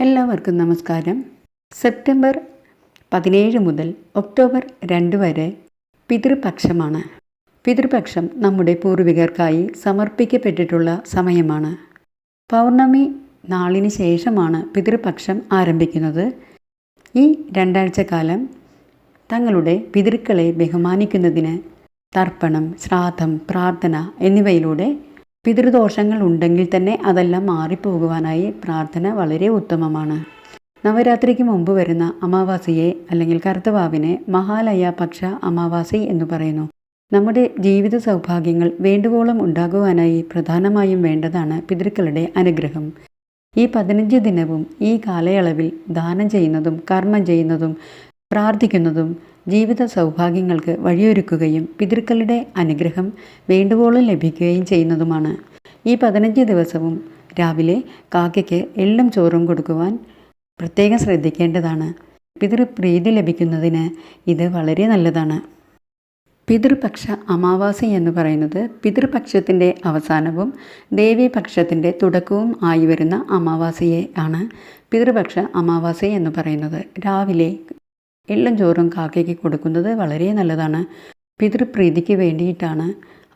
എല്ലാവർക്കും നമസ്കാരം. സെപ്റ്റംബർ പതിനേഴ് മുതൽ ഒക്ടോബർ രണ്ട് വരെ പിതൃപക്ഷമാണ്. പിതൃപക്ഷം നമ്മുടെ പൂർവികർക്കായി സമർപ്പിക്കപ്പെട്ടിട്ടുള്ള സമയമാണ്. പൗർണമി നാളിന് ശേഷമാണ് പിതൃപക്ഷം ആരംഭിക്കുന്നത്. ഈ രണ്ടാഴ്ച കാലം തങ്ങളുടെ പിതൃക്കളെ ബഹുമാനിക്കുന്നതിന് തർപ്പണം ശ്രാദ്ധം പ്രാർത്ഥന എന്നിവയിലൂടെ പിതൃദോഷങ്ങൾ ഉണ്ടെങ്കിൽ തന്നെ അതെല്ലാം മാറിപ്പോകുവാനായി പ്രാർത്ഥന വളരെ ഉത്തമമാണ്. നവരാത്രിക്ക് മുമ്പ് വരുന്ന അമാവാസിയെ അല്ലെങ്കിൽ കറുത്തവാവിനെ മഹാലയ പക്ഷ അമാവാസി എന്ന് പറയുന്നു. നമ്മുടെ ജീവിത സൗഭാഗ്യങ്ങൾ വേണ്ടുവോളം ഉണ്ടാകുവാനായി പ്രധാനമായും വേണ്ടതാണ് പിതൃക്കളുടെ അനുഗ്രഹം. ഈ പതിനഞ്ച് ദിനവും ഈ കാലയളവിൽ ദാനം ചെയ്യുന്നതും കർമ്മം ചെയ്യുന്നതും പ്രാർത്ഥിക്കുന്നതും ജീവിത സൗഭാഗ്യങ്ങൾക്ക് വഴിയൊരുക്കുകയും പിതൃക്കളുടെ അനുഗ്രഹം വേണ്ടുവോളം ലഭിക്കുകയും ചെയ്യുന്നതുമാണ്. ഈ പതിനഞ്ച് ദിവസവും രാവിലെ കാക്കയ്ക്ക് എള്ളും ചോറും കൊടുക്കുവാൻ പ്രത്യേകം ശ്രദ്ധിക്കേണ്ടതാണ്. പിതൃപ്രീതി ലഭിക്കുന്നതിന് ഇത് വളരെ നല്ലതാണ്. പിതൃപക്ഷ അമാവാസി എന്ന് പറയുന്നത് പിതൃപക്ഷത്തിന്റെ അവസാനവും ദേവീപക്ഷത്തിന്റെ തുടക്കവും ആയി വരുന്ന അമാവാസിയെ ആണ്. പിതൃപക്ഷ അമാവാസി എന്ന് പറയുന്നത് രാവിലെ എള്ളും ചോറും കാക്കയ്ക്ക് കൊടുക്കുന്നത് വളരെ നല്ലതാണ്. പിതൃപ്രീതിക്ക് വേണ്ടിയിട്ടാണ്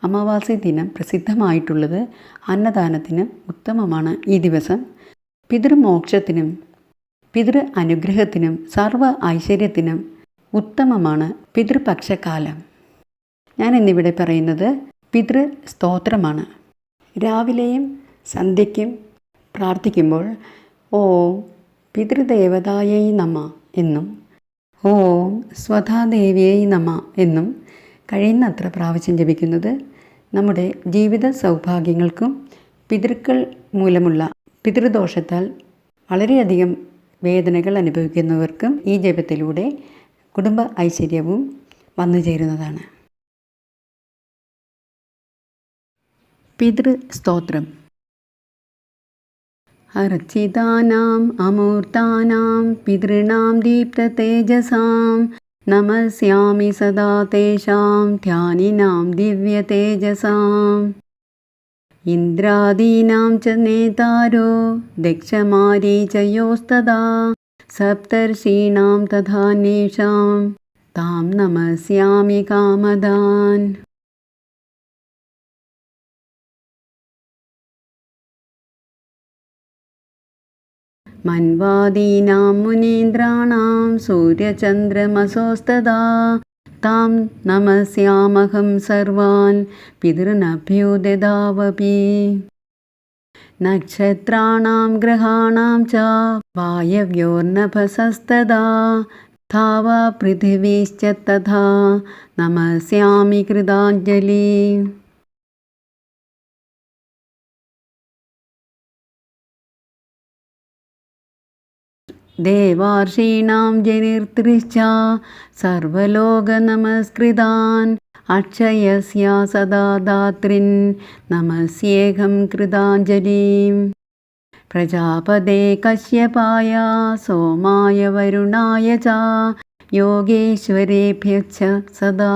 അമാവാസി ദിനം പ്രസിദ്ധമായിട്ടുള്ളത്. അന്നദാനത്തിന് ഉത്തമമാണ് ഈ ദിവസം. പിതൃമോക്ഷത്തിനും പിതൃ അനുഗ്രഹത്തിനും സർവ ഐശ്വര്യത്തിനും ഉത്തമമാണ് പിതൃപക്ഷകാലം. ഞാൻ ഇന്നിവിടെ പറയുന്നത് പിതൃ സ്തോത്രമാണ് രാവിലെയും സന്ധ്യയ്ക്കും പ്രാർത്ഥിക്കുമ്പോൾ ഓ പിതൃദേവതായൈ നമ എന്നും ഓം സ്വധാദേവിയൈ നമ എന്നും കഴിയുന്നത്ര പ്രാവശ്യം ജപിക്കുന്നത് നമ്മുടെ ജീവിത സൗഭാഗ്യങ്ങൾക്കും പിതൃക്കൾ മൂലമുള്ള പിതൃദോഷത്താൽ വളരെയധികം വേദനകൾ അനുഭവിക്കുന്നവർക്കും ഈ ജപത്തിലൂടെ കുടുംബ ഐശ്വര്യവും വന്നു ചേരുന്നതാണ്. പിതൃസ്തോത്രം. अर्चितानाम् अमूर्तानां पितॄणां दीप्ततेजसां नमस्यामि सदा तेषां ध्यानिनां दिव्यतेजसाम्। इन्द्रादीनां च नेतारो दक्षमारीचयोस्तदा सप्तर्षीणां तथान्येषां तां नमस्यामि कामदान् മൻവാദീനാം മുനീന്ദ്രാണാം സൂര്യചന്ദ്രമസോസ്തദാ. താം നമസ്യാമഹം സർവാൻ പിതൃനഭ്യുദാവപി നക്ഷത്രാണാം ഗ്രഹാണാം ച വായവ്യോർണഭസസ്തദാ താവ പൃഥിവീശ്ച തഥാ. നമസ്യാമി കൃതാഞ്ജലി. कृताञ्जलि देवार्षीणां जनिर्तृश्च सर्वलोकनमस्कृतान् अक्षयस्य सदा दात्रिन् नमस्येऽहं कृताञ्जलिं प्रजापदे कश्यपाय सोमाय वरुणाय च योगेश्वरेभ्यश्च सदा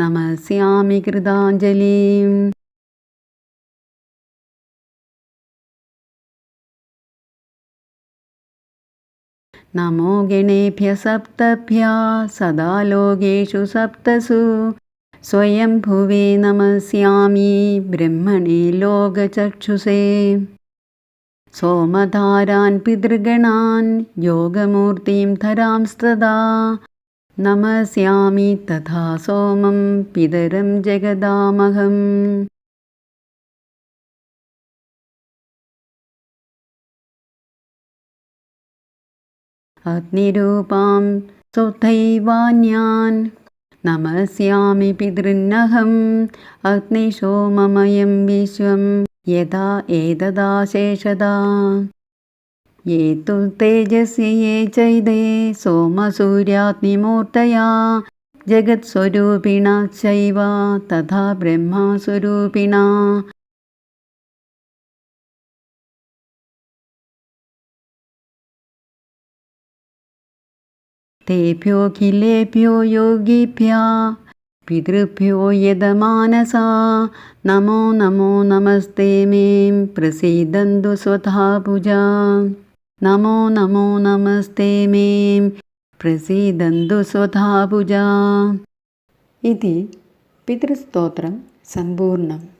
नमस्यामि कृताञ्जलिम् നമോ ഗണേഭ്യ സപ്തഭ്യ സദാ ലോകേഷു സപ്തസു സ്വയം ഭുവേ നമസ്യാമി ബ്രഹ്മണേ ലോകചക്ഷുസേ സോമധാരാൻ പിതൃഗണാൻ യോഗമൂർത്തിം ധരാംസ്തദാ നമസ്യാമി തഥാ സോമം പിതരം ജഗദാമഹം अग्निरूपां सौथैवान्यान् नमस्यामि पितृन्नहम् अग्निशोममयं विश्वं यदा एतदाशेषदा ये तु तेजस्य ये चैदे सोमसूर्याग्निमूर्तया जगत्स्वरूपिणा चैव तथा ब्रह्मस्वरूपिणा तेभ्योऽखिलेभ्यो योगिभ्य पितृभ्यो यदमानसा। नमो नमो नमस्ते मे प्रसीदन्तु स्वधा भुजा नमो नमो नमस्ते मे प्रसीदन्तु स्वधा भुजा इति पितृस्तोत्रं सम्पूर्णम्